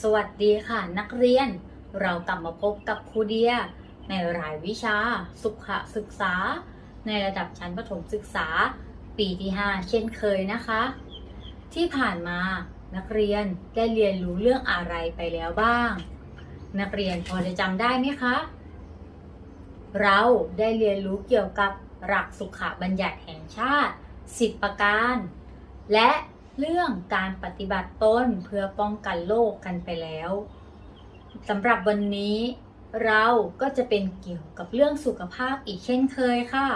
สวัสดีค่ะนักเรียน เรากลับมาพบกับครูเดีย ในรายวิชา สุขศึกษา ในระดับชั้นประถมศึกษา ปีที่ 5 เช่นเคยนะคะ ที่ผ่านมานักเรียนได้เรียนรู้เรื่องอะไรไปแล้วบ้าง นักเรียนพอจะจำได้ไหมคะ เราได้เรียนรู้เกี่ยวกับหลักสุขบัญญัติแห่งชาติ 10 ประการ และ เรื่องการปฏิบัติตนเพื่อป้องกันโรคกันไปแล้วสำหรับวันนี้เราก็จะเป็นเกี่ยวกับเรื่องสุขภาพอีกเช่นเคยค่ะ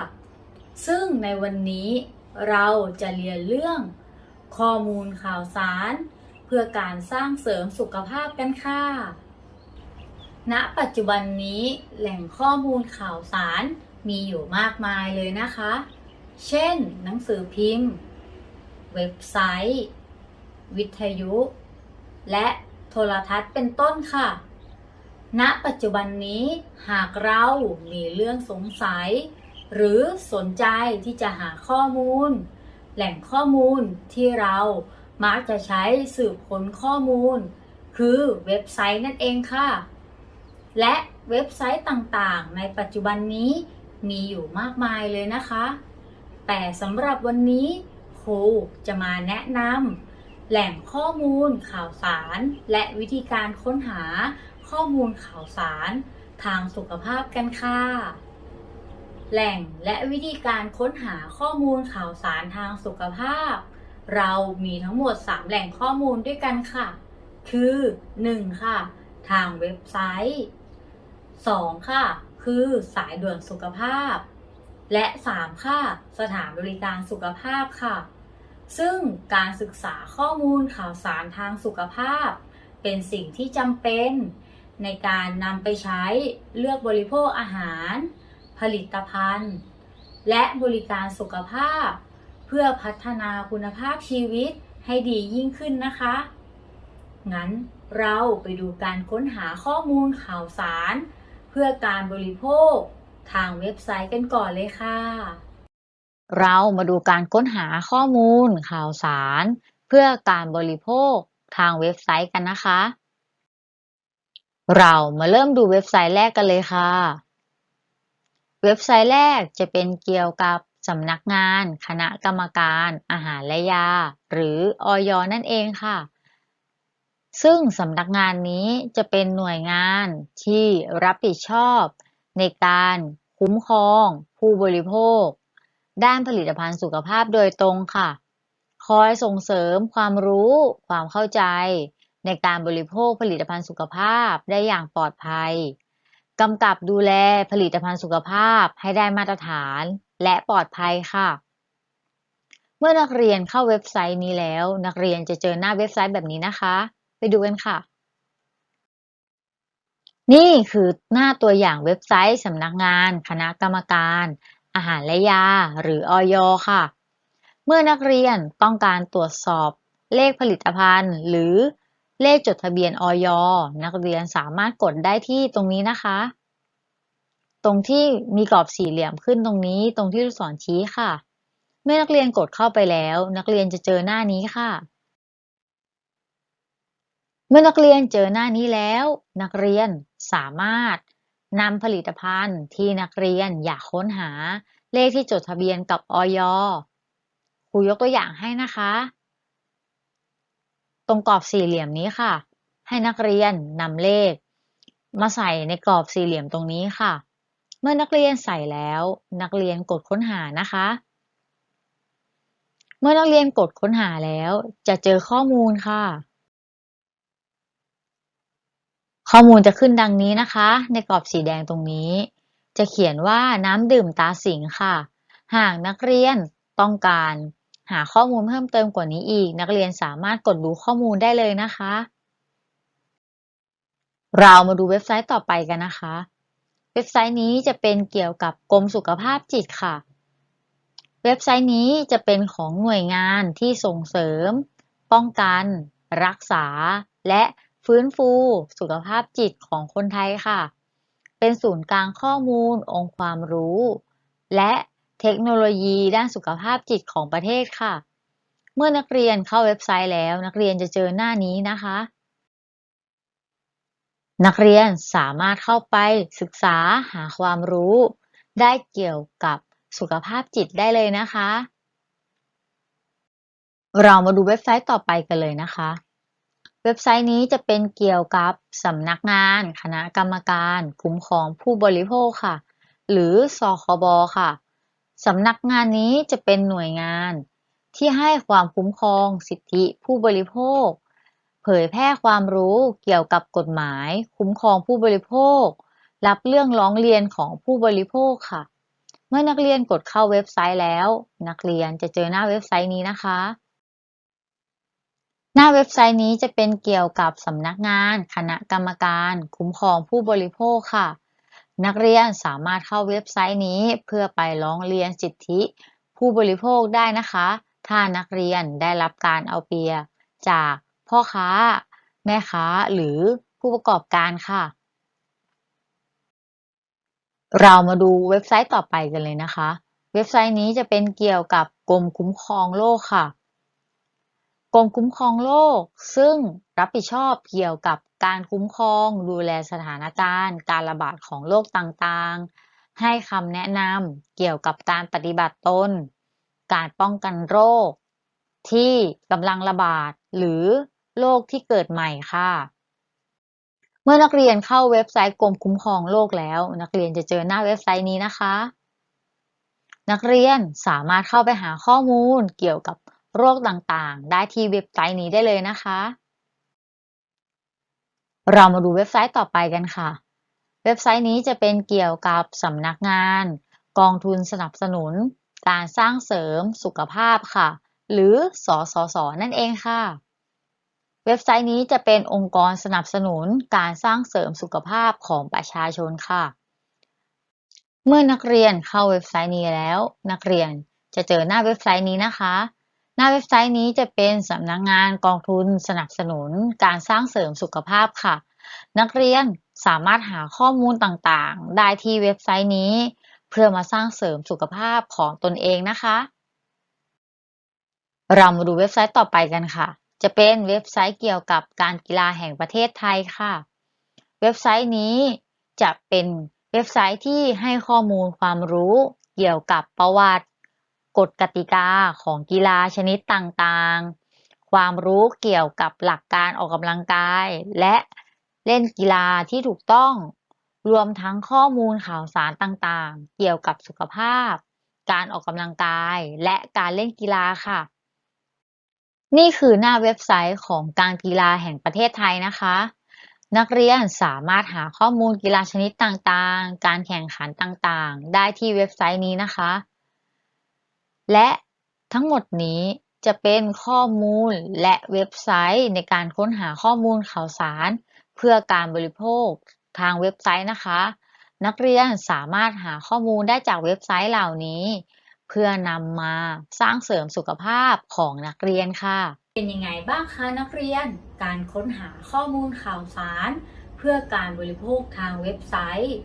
ซึ่งในวันนี้เราจะเรียนเรื่องข้อมูลข่าวสาร เพื่อการสร้างเสริมสุขภาพกันค่ะ ณ ปัจจุบันนี้แหล่งข้อมูลข่าวสารมีอยู่มากมายเลยนะคะ เช่น หนังสือพิมพ์ เว็บไซต์ วิทยุ และโทรทัศน์เป็นต้นค่ะ ณ ปัจจุบันนี้หากเรามีเรื่องสงสัย หรือสนใจที่จะหาข้อมูล แหล่งข้อมูลที่เรามักจะใช้สืบค้นข้อมูล คือเว็บไซต์นั่นเองค่ะ และเว็บไซต์ต่างๆ ในปัจจุบันนี้มีอยู่มากมายเลยนะคะ แต่สำหรับวันนี้ ครูจะมาแนะนำแหล่งข้อมูลข่าวสาร และวิธีการค้นหาข้อมูลข่าวสาร ทางสุขภาพกันค่ะ แหล่งและวิธีการค้นหาข้อมูลข่าวสารทางสุขภาพ เรามีทั้งหมด 3 แหล่งข้อมูลด้วยกันค่ะ คือ 1. ค่ะ ทางเว็บไซต์ 2. ค่ะ คือสายด่วนสุขภาพและ 3. ค่ะ สถานบริการสุขภาพค่ะ ซึ่งการศึกษาข้อมูลข่าวสารทางสุขภาพ เป็นสิ่งที่จำเป็น ในการนำไปใช้เลือกบริโภคอาหาร ผลิตภัณฑ์ และบริการสุขภาพ เพื่อพัฒนาคุณภาพชีวิตให้ดียิ่งขึ้นนะคะ งั้นเราไปดูการค้นหาข้อมูลข่าวสาร เพื่อการบริโภค ทางเว็บไซต์กันก่อนเลยค่ะ เรามาดูการค้นหาข้อมูล ข่าวสาร เพื่อการบริโภคทางเว็บไซต์กันนะคะ เรามาเริ่มดูเว็บไซต์แรกกันเลยค่ะ เว็บไซต์แรกจะเป็นเกี่ยวกับสำนักงาน คณะกรรมการอาหารและยา หรืออย นั่นเองค่ะ ซึ่งสำนักงานนี้จะเป็นหน่วยงานที่รับผิดชอบ ในการคุ้มครอง ผู้บริโภค ด้านผลิตภัณฑ์สุขภาพโดยตรงค่ะ คอยส่งเสริมความรู้ ความเข้าใจ ในการบริโภคผลิตภัณฑ์สุขภาพได้อย่างปลอดภัยกำกับดูแลผลิตภัณฑ์สุขภาพให้ได้มาตรฐานและปลอดภัยค่ะ เมื่อนักเรียนเข้าเว็บไซต์นี้แล้ว นักเรียนจะเจอหน้าเว็บไซต์แบบนี้นะคะ ไปดูกันค่ะ นี่คือหน้าตัวอย่างเว็บไซต์สำนักงาน คณะกรรมการ อาหารและยา หรืออยค่ะ เมื่อนักเรียนต้องการตรวจสอบเลขผลิตภัณฑ์ หรือเลขจดทะเบียนอยนักเรียนสามารถกดได้ที่ตรงนี้นะคะ ตรงที่มีกรอบสี่เหลี่ยมขึ้นตรงนี้ ตรงที่ลูกศรชี้ค่ะ เมื่อนักเรียนกดเข้าไปแล้ว นักเรียนจะเจอหน้านี้ค่ะ เมื่อนักเรียนเจอหน้านี้แล้ว นักเรียนสามารถ นำผลิตภัณฑ์ที่นักเรียนอยากค้นหา เลขที่จดทะเบียนกับออยครูยกตัวอย่างให้นะคะ ตรงกรอบสี่เหลี่ยมนี้ค่ะ ให้นักเรียนนำเลข มาใส่ในกรอบสี่เหลี่ยมตรงนี้ค่ะ เมื่อนักเรียนใส่แล้ว นักเรียนกดค้นหานะคะ เมื่อนักเรียนกดค้นหาแล้ว จะเจอข้อมูลค่ะ ข้อมูลจะขึ้นดังนี้นะคะ ในกรอบสีแดงตรงนี้ จะเขียนว่าน้ำดื่มตาสิงค่ะ หากนักเรียนต้องการ หาข้อมูลเพิ่มเติมกว่านี้อีก นักเรียนสามารถกดดูข้อมูลได้เลยนะคะ เรามาดูเว็บไซต์ต่อไปกันนะคะ เว็บไซต์นี้จะเป็นเกี่ยวกับกรมสุขภาพจิตค่ะ เว็บไซต์นี้จะเป็นของหน่วยงานที่ส่งเสริม ป้องกัน รักษา และ ฟื้นฟูสุขภาพจิตของคนไทยค่ะ เป็นศูนย์กลางข้อมูล องค์ความรู้ และเทคโนโลยีด้านสุขภาพจิตของประเทศค่ะ เมื่อนักเรียนเข้าเว็บไซต์แล้ว นักเรียนจะเจอหน้านี้นะคะ นักเรียนสามารถเข้าไปศึกษาหาความรู้ ได้เกี่ยวกับสุขภาพจิตได้เลยนะคะ เรามาดูเว็บไซต์ต่อไปกันเลยนะคะ เว็บไซต์นี้จะเป็นเกี่ยวกับสำนักงาน คณะกรรมการ คุ้มครองผู้บริโภคค่ะ หรือ สคบ ค่ะ สำนักงานนี้จะเป็นหน่วยงาน ที่ให้ความคุ้มครองสิทธิผู้บริโภค เผยแพร่ความรู้เกี่ยวกับกฎหมาย คุ้มครองผู้บริโภค รับเรื่องร้องเรียนของผู้บริโภคค่ะ เมื่อนักเรียนกดเข้าเว็บไซต์แล้ว นักเรียนจะเจอหน้าเว็บไซต์นี้นะคะ หน้าเว็บไซต์นี้จะเป็นเกี่ยวกับสำนักงาน คณะกรรมการ คุ้มครองผู้บริโภคค่ะ นักเรียนสามารถเข้าเว็บไซต์นี้เพื่อไปร้องเรียนสิทธิ ผู้บริโภคได้นะคะ ถ้านักเรียนได้รับการเอาเปรียบจากพ่อค้า แม่ค้า หรือผู้ประกอบการค่ะ เรามาดูเว็บไซต์ต่อไปกันเลยนะคะ เว็บไซต์นี้จะเป็นเกี่ยวกับกรมคุ้มครองโลกค่ะ กรมคุ้มครองโลกซึ่งรับผิดชอบเกี่ยวกับการคุ้มครองดูแลสถานการณ์ การระบาดของโรคต่างๆ ให้คำแนะนำเกี่ยวกับการปฏิบัติตน การป้องกันโรค ที่กำลังระบาดหรือโรคที่เกิดใหม่ค่ะ เมื่อนักเรียนเข้าเว็บไซต์กรมคุ้มครองโลกแล้ว นักเรียนจะเจอหน้าเว็บไซต์นี้นะคะ นักเรียนสามารถเข้าไปหาข้อมูลเกี่ยวกับ โรคต่างๆ ได้ที่เว็บไซต์นี้ได้เลยนะคะ เรามาดูเว็บไซต์ต่อไปกันค่ะ เว็บไซต์นี้จะเป็นเกี่ยวกับสำนักงาน กองทุนสนับสนุน การสร้างเสริมสุขภาพค่ะ หรือสสส นั่นเองค่ะ เว็บไซต์นี้จะเป็นองค์กรสนับสนุนการสร้างเสริมสุขภาพของประชาชนค่ะ เมื่อนักเรียนเข้าเว็บไซต์นี้แล้ว นักเรียนจะเจอหน้าเว็บไซต์นี้นะคะ น้าเว็บไซต์นี้จะเป็นสำนักงานกองทุนสนับสนุนการสร้างเสริมสุขภาพค่ะ นักเรียนสามารถหาข้อมูลต่างๆ ได้ที่เว็บไซต์นี้ เพื่อมาสร้างเสริมสุขภาพของตนเองนะคะ เรามาดูเว็บไซต์ต่อไปกันค่ะ จะเป็นเว็บไซต์เกี่ยวกับการกีฬาแห่งประเทศไทยค่ะ เว็บไซต์นี้จะเป็นเว็บไซต์ที่ให้ข้อมูลความรู้เกี่ยวกับประวัติ กฎกติกาของกีฬาชนิดต่างๆ ความรู้เกี่ยวกับหลักการออกกำลังกาย และเล่นกีฬาที่ถูกต้อง รวมทั้งข้อมูลข่าวสารต่างๆ เกี่ยวกับสุขภาพ การออกกำลังกาย และการเล่นกีฬาค่ะ นี่คือหน้าเว็บไซต์ของการกีฬาแห่งประเทศไทยนะคะ นักเรียนสามารถหาข้อมูลกีฬาชนิดต่างๆ การแข่งขันต่างๆ ได้ที่เว็บไซต์นี้นะคะ และทั้งหมดนี้จะเป็นข้อมูลและเว็บไซต์ในการค้นหาข้อมูลข่าวสาร เพื่อการบริโภคทางเว็บไซต์นะคะ นักเรียนสามารถหาข้อมูลได้จากเว็บไซต์เหล่านี้ เพื่อนำมาสร้างเสริมสุขภาพของนักเรียนค่ะ เป็นยังไงบ้างคะนักเรียน การค้นหาข้อมูลข่าวสาร เพื่อการบริโภคทางเว็บไซต์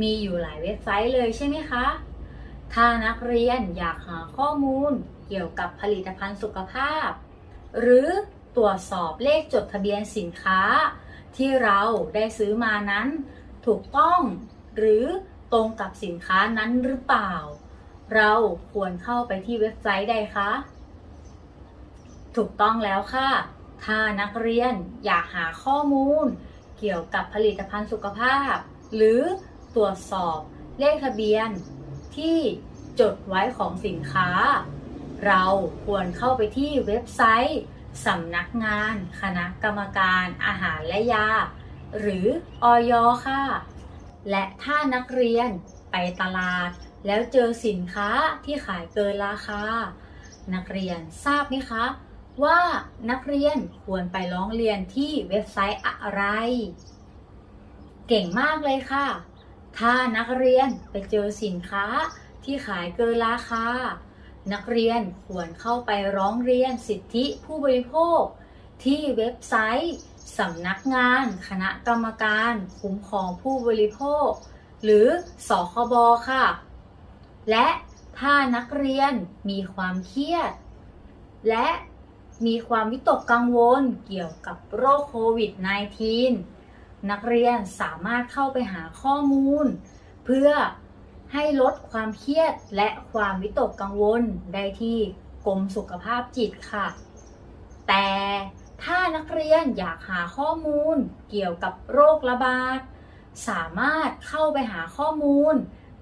มีอยู่หลายเว็บไซต์เลยใช่ไหมคะ ถ้านักเรียนอยากหาข้อมูลเกี่ยวกับผลิตภัณฑ์สุขภาพ หรือตรวจสอบเลขจดทะเบียนสินค้า ที่เราได้ซื้อมานั้น ถูกต้องหรือตรงกับสินค้านั้นหรือเปล่า เราควรเข้าไปที่เว็บไซต์ใดคะ ถูกต้องแล้วค่ะ ถ้านักเรียนอยากหาข้อมูล เกี่ยวกับผลิตภัณฑ์สุขภาพ หรือตรวจสอบเลขทะเบียน ที่จดไว้ของสินค้า เราควรเข้าไปที่เว็บไซต์สำนักงาน คณะกรรมการอาหารและยา หรืออยค่ะ และถ้านักเรียนไปตลาด แล้วเจอสินค้าที่ขายเกินราคา นักเรียนทราบไหมคะ ว่านักเรียนควรไปร้องเรียนที่เว็บไซต์อะไร เก่งมากเลยค่ะ ถ้านักเรียนไปเจอสินค้าที่ขายเกินราคา นักเรียนควรเข้าไปร้องเรียนสิทธิผู้บริโภค ที่เว็บไซต์สำนักงาน คณะกรรมการคุ้มครองผู้บริโภค หรือสคบค่ะ และถ้านักเรียนมีความเครียด และมีความวิตกกังวลเกี่ยวกับโรคโควิด -19 นักเรียนสามารถเข้าไปหาข้อมูล เพื่อให้ลดความเครียดและความวิตกกังวลได้ที่กรมสุขภาพจิตค่ะ แต่ถ้านักเรียนอยากหาข้อมูลเกี่ยวกับโรคระบาด สามารถเข้าไปหาข้อมูล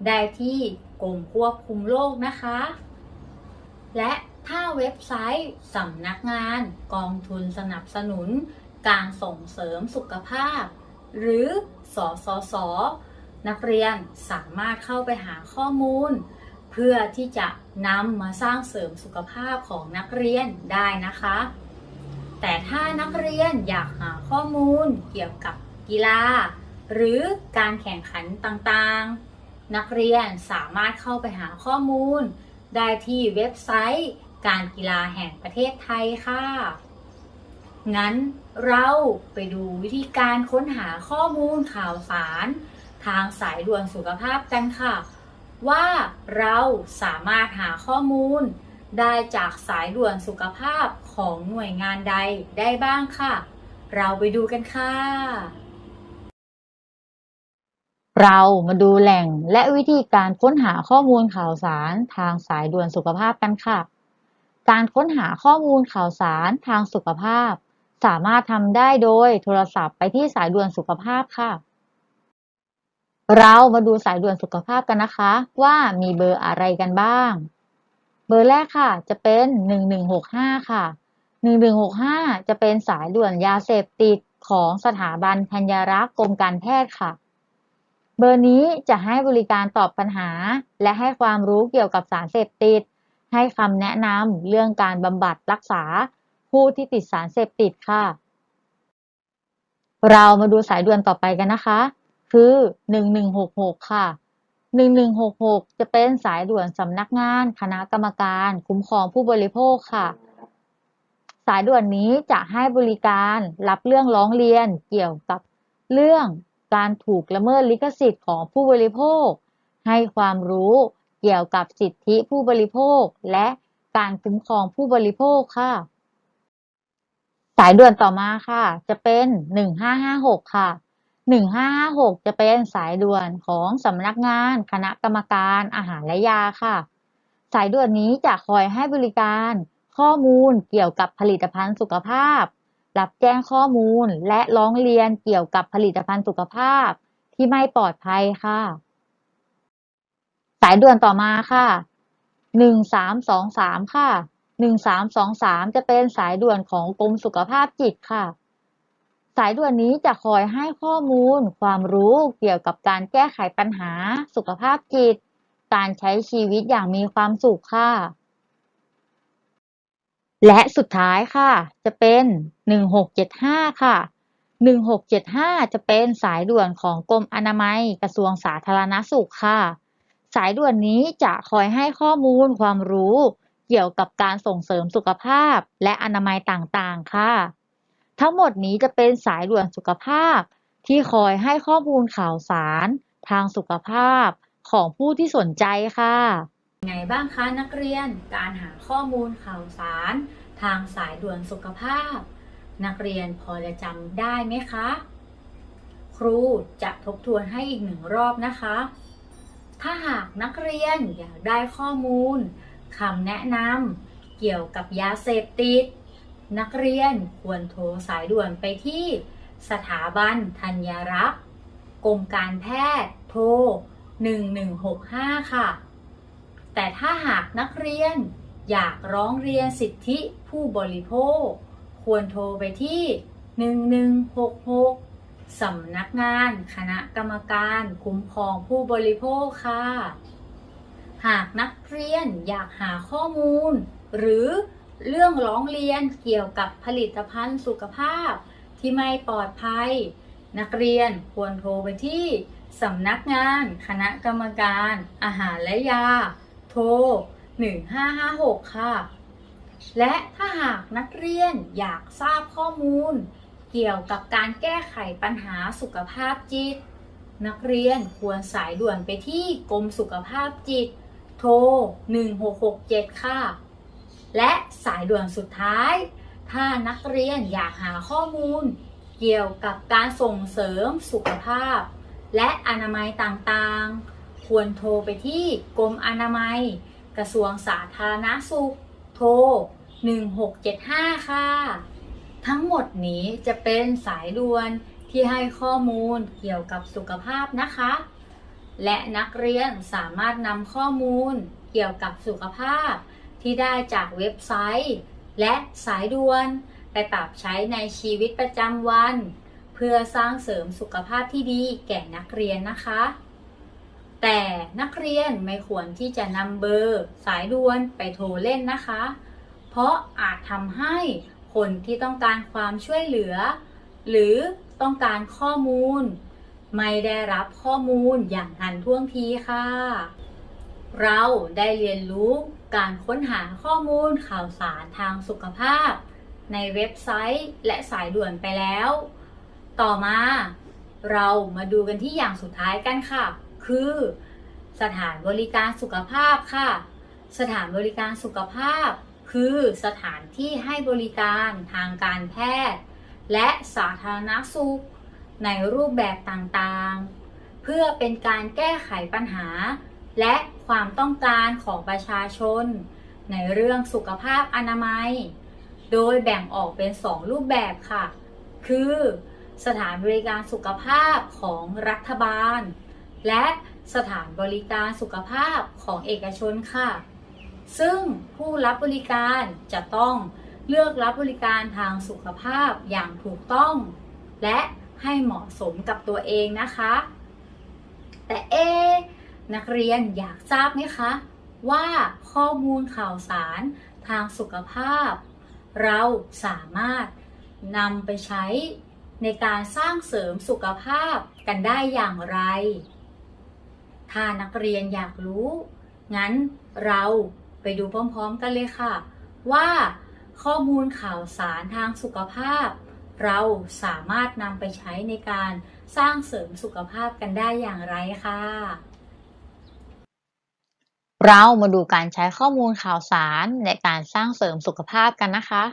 ได้ที่กรมควบคุมโรคนะคะ และถ้าเว็บไซต์สำนักงานกองทุนสนับสนุน การส่งเสริมสุขภาพ หรือสอสสนักเรียนสามารถเข้าไปหาข้อมูล เพื่อที่จะนำมาสร้างเสริมสุขภาพของนักเรียนได้นะคะ แต่ถ้านักเรียนอยากหาข้อมูลเกี่ยวกับกีฬา หรือการแข่งขันต่างๆ นักเรียนสามารถเข้าไปหาข้อมูล ได้ที่เว็บไซต์ การกีฬาแห่งประเทศไทยค่ะ งั้นเราไปดูวิธีการค้นหาข้อมูลข่าวสาร ทางสายด่วนสุขภาพกันค่ะ ว่าเราสามารถหาข้อมูล ได้จากสายด่วนสุขภาพของหน่วยงานใดได้บ้างค่ะ เราไปดูกันค่ะ เรามาดูแหล่งและวิธีการค้นหาข้อมูลข่าวสารทางสายด่วนสุขภาพกันค่ะ การค้นหาข้อมูลข่าวสารทางสุขภาพ สามารถทำได้โดยโทรศัพท์ไปที่สายด่วนสุขภาพค่ะ เรามาดูสายด่วนสุขภาพกันนะคะ ว่ามีเบอร์อะไรกันบ้าง เบอร์แรกค่ะ จะเป็น 1165 ค่ะ 1165 จะเป็นสายด่วนยาเสพติดของสถาบันธัญรักษ์กรมการแพทย์ค่ะ เบอร์นี้จะให้บริการตอบปัญหา และให้ความรู้เกี่ยวกับสารเสพติด ให้คำแนะนำเรื่องการบำบัดรักษา ผู้ที่ติดสารเสพติดค่ะ เรามาดูสายด่วนต่อไปกันนะคะ คือ 1166 ค่ะ 1166 จะเป็นสายด่วนสำนักงานคณะกรรมการ คุ้มครองผู้บริโภคค่ะ สายด่วนนี้จะให้บริการรับเรื่องร้องเรียนเกี่ยวกับเรื่องการถูกละเมิดลิขสิทธิ์ของผู้บริโภค ให้ความรู้เกี่ยวกับสิทธิผู้บริโภค และการคุ้มครองผู้บริโภคค่ะ สายด่วนต่อมาค่ะ จะเป็น1556ค่ะ1556จะเป็นสายด่วนของสำนักงานคณะกรรมการอาหารและยาค่ะ สายด่วนนี้จะคอยให้บริการข้อมูลเกี่ยวกับผลิตภัณฑ์สุขภาพ รับแจ้งข้อมูลและร้องเรียนเกี่ยวกับผลิตภัณฑ์สุขภาพที่ไม่ปลอดภัยค่ะ สายด่วนต่อมาค่ะ1323ค่ะ 1323 จะเป็นสายด่วนของกรมสุขภาพจิตค่ะ สายด่วนนี้จะคอยให้ข้อมูล ความรู้เกี่ยวกับการแก้ไขปัญหา สุขภาพจิต การใช้ชีวิตอย่างมีความสุขค่ะ และสุดท้ายค่ะ จะเป็น 1675 ค่ะ 1675 จะเป็นสายด่วนของกรมอนามัยกระทรวงสาธารณสุขค่ะ สายด่วนนี้จะคอยให้ข้อมูลความรู้ เกี่ยวกับการส่งเสริมสุขภาพและอนามัยต่างๆ ค่ะ ทั้งหมดนี้จะเป็นสายด่วนสุขภาพ ที่คอยให้ข้อมูลข่าวสาร ทางสุขภาพของผู้ที่สนใจค่ะไงบ้างคะนักเรียนการหาข้อมูลข่าวสาร ทางสายด่วนสุขภาพ นักเรียนพอจะจำได้ไหมคะ ครูจะทบทวนให้อีกหนึ่งรอบนะคะ ถ้าหากนักเรียนอยากได้ข้อมูล คำแนะนำเกี่ยวกับยาเสพติด นักเรียนควรโทรสายด่วนไปที่สถาบันธัญรักษ์กรมการแพทย์โทร 1165 ค่ะ แต่ถ้าหากนักเรียนอยากร้องเรียนสิทธิผู้บริโภค ควรโทรไปที่ 1166 สำนักงานคณะกรรมการคุ้มครองผู้บริโภคค่ะ หากนักเรียนอยากหาข้อมูล หรือเรื่องร้องเรียนเกี่ยวกับผลิตภัณฑ์สุขภาพ ที่ไม่ปลอดภัย นักเรียนควรโทรไปที่สำนักงานคณะกรรมการอาหารและยา โทร 1556 ค่ะ และถ้าหากนักเรียนอยากทราบข้อมูล เกี่ยวกับการแก้ไขปัญหาสุขภาพจิต นักเรียนควรสายด่วนไปที่กรมสุขภาพจิต โทร 1667 ค่ะ และสายด่วนสุดท้าย ถ้านักเรียนอยากหาข้อมูล เกี่ยวกับการส่งเสริมสุขภาพ และอนามัยต่างๆ ควรโทรไปที่กรมอนามัย กระทรวงสาธารณสุข โทร 1675 ค่ะ ทั้งหมดนี้จะเป็นสายด่วนที่ให้ข้อมูลเกี่ยวกับสุขภาพนะคะ และนักเรียนสามารถนำข้อมูลเกี่ยวกับสุขภาพ ที่ได้จากเว็บไซต์ และสายด่วน ไปปรับใช้ในชีวิตประจำวัน เพื่อสร้างเสริมสุขภาพที่ดีแก่นักเรียนนะคะ แต่นักเรียนไม่ควรที่จะนำเบอร์ สายด่วนไปโทรเล่นนะคะ เพราะอาจทำให้คนที่ต้องการความช่วยเหลือ หรือต้องการข้อมูล ไม่ได้รับข้อมูลอย่างทันท่วงทีค่ะ เราได้เรียนรู้การค้นหาข้อมูลข่าวสารทางสุขภาพ ในเว็บไซต์และสายด่วนไปแล้ว ต่อมา เรามาดูกันที่อย่างสุดท้ายกันค่ะ คือ สถานบริการสุขภาพค่ะ สถานบริการสุขภาพ คือสถานที่ให้บริการทางการแพทย์ และสาธารณสุข ในรูปแบบต่างๆ เพื่อเป็นการแก้ไขปัญหา และความต้องการของประชาชน ในเรื่องสุขภาพอนามัย โดยแบ่งออกเป็น 2 รูปแบบค่ะ คือ สถานบริการสุขภาพของรัฐบาล และสถานบริการสุขภาพของเอกชนค่ะ ซึ่งผู้รับบริการจะต้องเลือกรับบริการทางสุขภาพอย่างถูกต้อง และ ให้เหมาะสมกับตัวเองนะคะ แต่เอ นักเรียนอยากทราบไหมคะ ว่าข้อมูลข่าวสารทางสุขภาพ เราสามารถนำไปใช้ในการสร้างเสริมสุขภาพกันได้อย่างไร ถ้านักเรียนอยากรู้ งั้นเราไปดูพร้อมๆกันเลยค่ะ ว่าข้อมูลข่าวสารทางสุขภาพ เราสามารถนำไปใช้ในการสร้างเสริมสุขภาพกันได้อย่างไรค่ะเรามาดูการใช้ข้อมูลข่าวสารในการสร้างเสริมสุขภาพกันนะคะ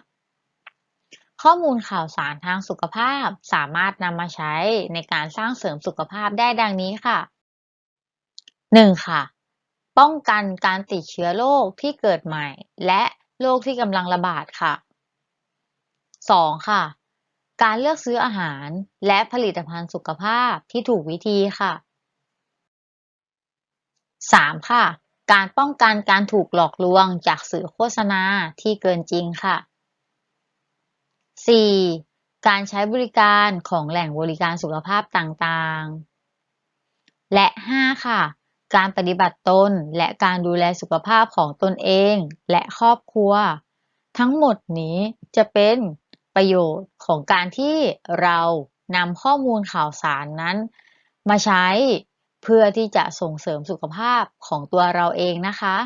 ข้อมูลข่าวสารทางสุขภาพสามารถนำมาใช้ในการสร้างเสริมสุขภาพได้ดังนี้ค่ะ 1. ค่ะ ป้องกันการติดเชื้อโรคที่เกิดใหม่ และโรคที่กำลังระบาดค่ะ 2. ค่ะ การเลือกซื้ออาหารและผลิตภัณฑ์สุขภาพที่ถูกวิธีค่ะ 3. ค่ะ การป้องกันการถูกหลอกลวงจากสื่อโฆษณาที่เกินจริงค่ะ 4. การใช้บริการของแหล่งบริการสุขภาพต่างๆ และ 5. ค่ะ การปฏิบัติตนและการดูแลสุขภาพของตนเองและครอบครัว ทั้งหมดนี้จะเป็น ประโยชน์ของการที่เรานำข้อมูลข่าวสารนั้น มาใช้เพื่อที่จะส่งเสริมสุขภาพของตัวเราเองนะคะ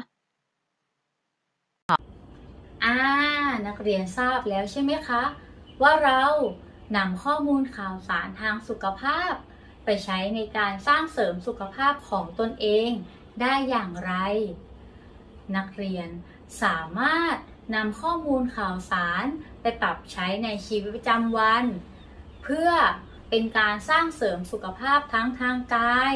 อ่านักเรียนทราบแล้วใช่ไหมคะ ว่าเรานำข้อมูลข่าวสารทางสุขภาพ ไปใช้ในการสร้างเสริมสุขภาพของตนเองได้อย่างไร นักเรียนสามารถ นำข้อมูลข่าวสารไปปรับใช้ในชีวิตประจำวัน เพื่อเป็นการสร้างเสริมสุขภาพทั้งทางกาย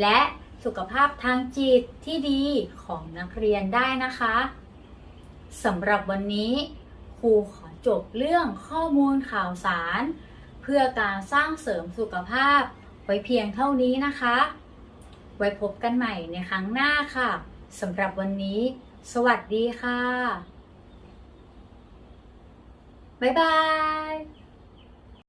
และสุขภาพทางจิตที่ดีของนักเรียนได้นะคะสำหรับวันนี้ ครูขอจบเรื่องข้อมูลข่าวสาร เพื่อการสร้างเสริมสุขภาพไว้เพียงเท่านี้นะคะ ไว้พบกันใหม่ในครั้งหน้าค่ะสำหรับวันนี้ สวัสดีค่ะ บ๊ายบาย